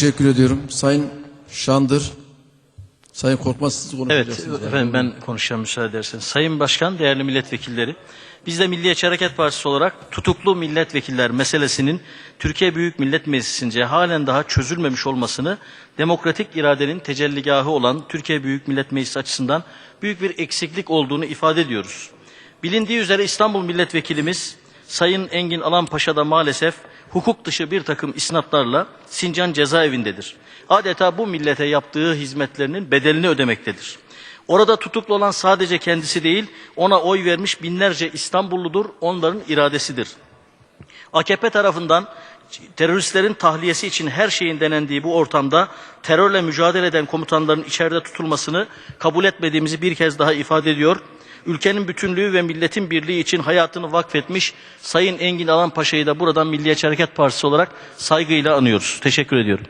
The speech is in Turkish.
Teşekkür ediyorum. Sayın Şandır, Sayın Korkmaz siz Evet, konuşacaksınız. efendim ben konuşacağım müsaade ederseniz. Sayın Başkan, değerli milletvekilleri, biz de Milliyetçi Hareket Partisi olarak tutuklu milletvekiller meselesinin Türkiye Büyük Millet Meclisi'nce halen daha çözülmemiş olmasını demokratik iradenin tecelligahı olan Türkiye Büyük Millet Meclisi açısından büyük bir eksiklik olduğunu ifade ediyoruz. Bilindiği üzere İstanbul Milletvekilimiz Sayın Engin Alanpaşa da maalesef hukuk dışı bir takım isnatlarla Sincan cezaevindedir. Adeta bu millete yaptığı hizmetlerinin bedelini ödemektedir. Orada tutuklu olan sadece kendisi değil, ona oy vermiş binlerce İstanbulludur, onların iradesidir. AKP tarafından teröristlerin tahliyesi için her şeyin denendiği bu ortamda terörle mücadele eden komutanların içeride tutulmasını kabul etmediğimizi bir kez daha ifade ediyor. Ülkenin bütünlüğü ve milletin birliği için hayatını vakfetmiş Sayın Engin Alan Paşa'yı da buradan Milliyetçi Hareket Partisi olarak saygıyla anıyoruz. Teşekkür ediyorum.